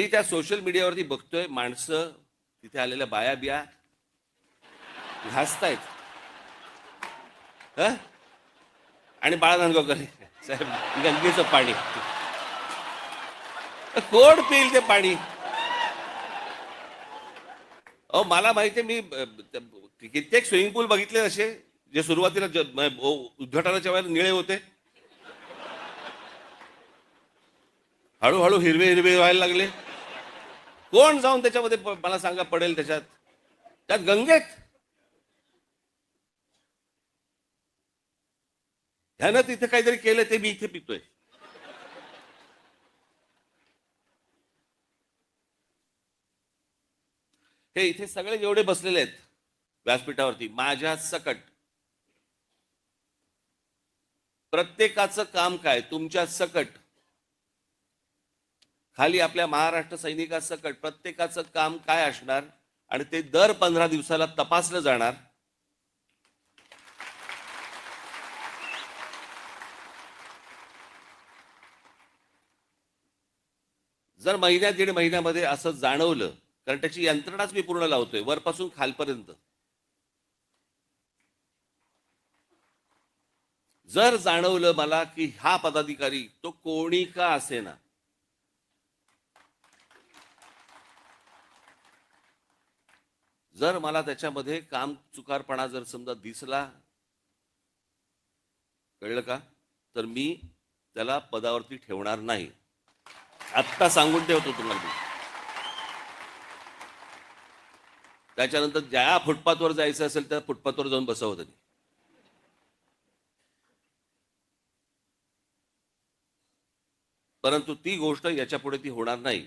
मी त्या सोशल मीडियावरती बघतोय माणसं तिथे आलेल्या बाया बिया घासतायत आणि बाळा साहेब गंगेचं पाणी. कोण पिईल ते पाणी? अहो मला माहिती मी कित्येक स्विमिंग पूल बघितले असे जे सुरुवातीला हो, उद्घाटनाच्या वेळेला निळे होते. हळूहळू हिरवे हिरवे व्हायला लागले. कोण जाऊन त्याच्यामध्ये मला सांगा पडेल त्याच्यात? त्यात गंगेत ह्यानं तिथे काहीतरी केलं ते मी इथे पितोय. हे इथे सगळे जेवढे बसलेले आहेत व्यासपीठावरती माझ्या सकट प्रत्येकाचं काम काय? तुमच्या सकट खाली आपल्या महाराष्ट्र सैनिकासकट प्रत्येकाचं काम काय असणार आणि ते दर पंधरा दिवसाला तपासलं जाणार? जर महिन्यात दीड महिन्यामध्ये असं जाणवलं कारण त्याची यंत्रणाच मी पूर्ण लावतोय वरपासून खालपर्यंत. जर जाणवलं मला की हा पदाधिकारी तो कोणी का असेना जर मला त्याच्यामध्ये काम चुकारपणा जर समजा दिसला कळलं का? तर मी त्याला पदावरती ठेवणार नाही. आत्ता सांगून ठेवतो तुम्हाला मी. त्याच्यानंतर ज्या फुटपाथवर जायचं असेल त्या फुटपाथवर जाऊन बसावं त्यांनी. परंतु ती गोष्ट याच्यापुढे ती होणार नाही.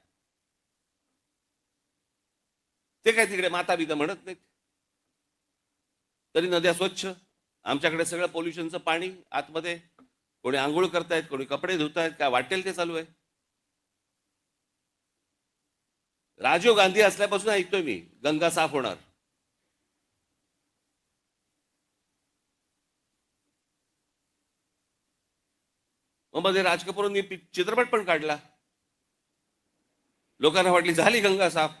ते काय तिकडे माता बिता म्हणत नाहीत. तरी नद्या स्वच्छ आमच्याकडे सगळं पोल्युशनचं पाणी आतमध्ये. कोणी आंघोळ करतायत कोणी कपडे धुतायत काय वाटेल ते चालू आहे. राजीव गांधी असल्यापासून ऐकतोय मी गंगा साफ होणार. मग मध्ये राज कपूरनी चित्रपट पण काढला. लोकांना वाटली झाली गंगा साफ.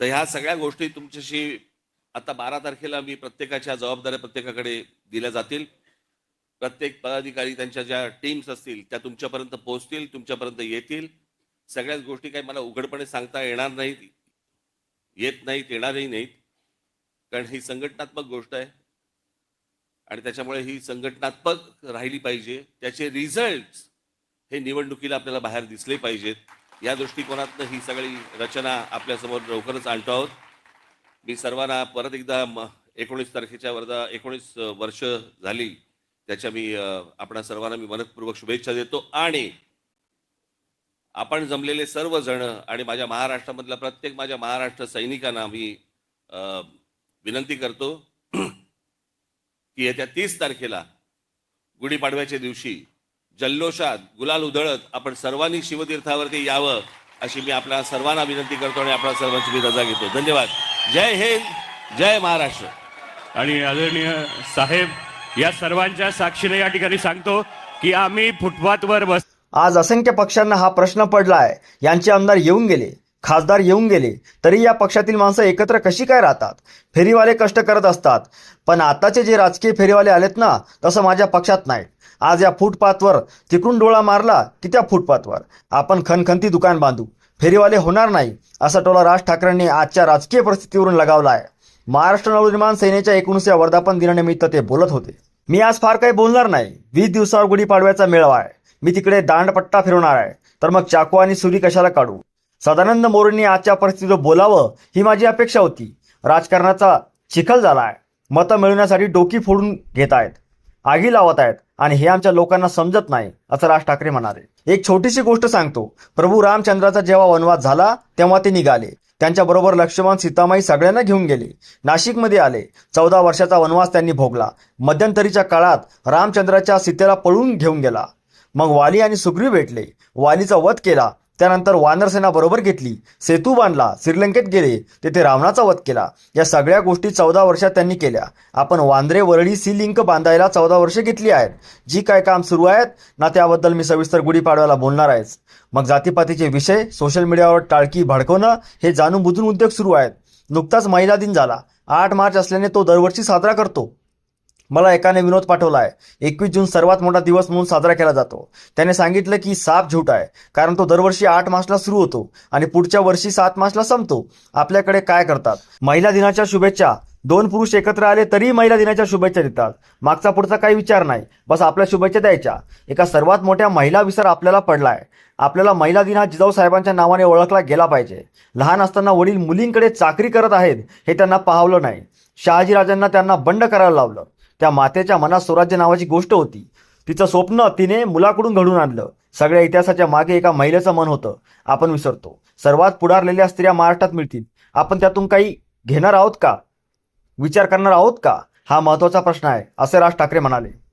तर ह्या सगळ्या गोष्टी तुमच्याशी आता बारा तारखेला मी प्रत्येकाच्या जबाबदाऱ्या प्रत्येकाकडे दिल्या जातील. प्रत्येक पदाधिकारी त्यांच्या ज्या टीम्स असतील त्या तुमच्यापर्यंत पोहोचतील तुमच्यापर्यंत येतील. सगळ्याच गोष्टी काही मला उघडपणे सांगता येणार नाहीत येत नाहीत येणारही नाहीत. कारण ही संघटनात्मक गोष्ट आहे. आणि त्याच्यामुळे ही संघटनात्मक राहिली पाहिजे. त्याचे रिझल्ट हे निवडणुकीला आपल्याला बाहेर दिसले पाहिजेत. या दृष्टिकोनातनं ही सगळी रचना आपल्यासमोर लवकरच आणतो आहोत. मी सर्वांना परत एकदा म- एकोणीस तारखेच्या वर्धा एकोणीस वर्ष झाली त्याच्या मी अ, आपणा सर्वांना मी मनपूर्वक शुभेच्छा देतो आणि आपण जमलेले सर्व जण आणि माझ्या महाराष्ट्रामधल्या प्रत्येक माझ्या महाराष्ट्र सैनिकांना मी विनंती करतो की येत्या तीस तारखेला गुढीपाडव्याच्या दिवशी जल्लोषात गुलाल उधळत आपण सर्वांनी शिवतीर्थावरती यावं अशी मी आपल्या सर्वांना विनंती करतो आणि आपल्या सर्वांची मी रजा घेतो. धन्यवाद. जय हिंद जय महाराष्ट्र. आणि आदरणीय साहेब या सर्वांच्या साक्षीने या ठिकाणी सांगतो की आम्ही फुटपाथवर बस आज असंख्य पक्षांना हा प्रश्न पडला आहे यांचे आमदार येऊन गेले खासदार येऊन गेले तरी या पक्षातील माणसं एकत्र कशी काय राहतात? फेरीवाले कष्ट करत असतात. पण आताचे जे राजकीय फेरीवाले आलेत ना तसं माझ्या पक्षात नाही. आज या फुटपाथवर तिकडून डोळा मारला की त्या फुटपाथवर. आपण खनखनती दुकान बांधू. फेरीवाले होणार नाही असा टोला राज ठाकरेंनी आजच्या राजकीय परिस्थितीवरून लगावला आहे महाराष्ट्र नवनिर्माण सेनेच्या एकोणीसव्या वर्धापन दिनानिमित्त ते बोलत होते. मी आज फार काही बोलणार नाही. वीस दिवसावर गुढीपाडव्याचा मेळावा आहे. मी तिकडे दांडपट्टा फिरवणार आहे. तर मग चाकू आणि सुरी कशाला काढू? सदानंद मोरेंनी आजच्या परिस्थितीवर बोलावं ही माझी अपेक्षा होती. राजकारणाचा चिखल झाला आहे मतं मिळवण्यासाठी डोकी फोडून घेत आहेत आगी लावत आहेत आणि हे आमच्या लोकांना समजत नाही असं राज ठाकरे म्हणाले. एक छोटीशी गोष्ट सांगतो. प्रभू रामचंद्राचा जेव्हा वनवास झाला तेव्हा ते निघाले. त्यांच्याबरोबर लक्ष्मण सीतामाई सगळ्यांना घेऊन गेले. नाशिकमध्ये आले. चौदा वर्षाचा वनवास त्यांनी भोगला. मध्यंतरीच्या काळात रामचंद्राच्या सीतेला पळून घेऊन गेला. मग वाली आणि सुग्रीव भेटले. वालीचा वध केला. त्यानंतर वानरसेना बरोबर घेतली. सेतू बांधला श्रीलंकेत गेले तेथे रावणाचा वध केला. या सगळ्या गोष्टी चौदा वर्षात त्यांनी केल्या. आपण वांद्रे वरळी सी लिंक बांधायला चौदा वर्षे घेतली आहेत. जी काय काम सुरू आहेत ना त्याबद्दल मी सविस्तर गुढीपाडव्याला बोलणार आहेच. मग जातीपातीचे विषय सोशल मीडियावर टाळकी भडकवणं हे जाणून बुजून उद्योग सुरू आहेत. नुकताच महिला दिन झाला. आठ मार्च असल्याने तो दरवर्षी साजरा करतो. मला एकाने विनोद पाठवला आहे एकवीस जून सर्वात मोठा दिवस म्हणून साजरा केला जातो. त्याने सांगितलं की साप झूट आहे कारण तो दरवर्षी आठ मार्चला सुरू होतो आणि पुढच्या वर्षी सात मार्चला संपतो. आपल्याकडे काय करतात? महिला दिनाच्या शुभेच्छा. दोन पुरुष एकत्र आले तरी महिला दिनाच्या शुभेच्छा देतात. मागचा पुढचा काही विचार नाही. बस आपल्या शुभेच्छा द्यायच्या. एका सर्वात मोठ्या महिला विसर आपल्याला पडला आहे आपल्याला महिला दिन हा जिजाऊ साहेबांच्या नावाने ओळखला गेला पाहिजे. लहान असताना वडील मुलींकडे चाकरी करत आहेत हे त्यांना पाहवलं नाही. शहाजीराजांना त्यांना बंड करायला लावलं. त्या मातेच्या मनात स्वराज्य नावाची गोष्ट होती. तिचं स्वप्न तिने मुलाकडून घडून आणलं. सगळ्या इतिहासाच्या मागे एका महिलेचं मन होतं. आपण विसरतो. सर्वात पुढारलेल्या स्त्रिया महाराष्ट्रात मिळतील. आपण त्यातून काही घेणार आहोत का? विचार करणार आहोत का? हा महत्त्वाचा प्रश्न आहे असे राज ठाकरे म्हणाले.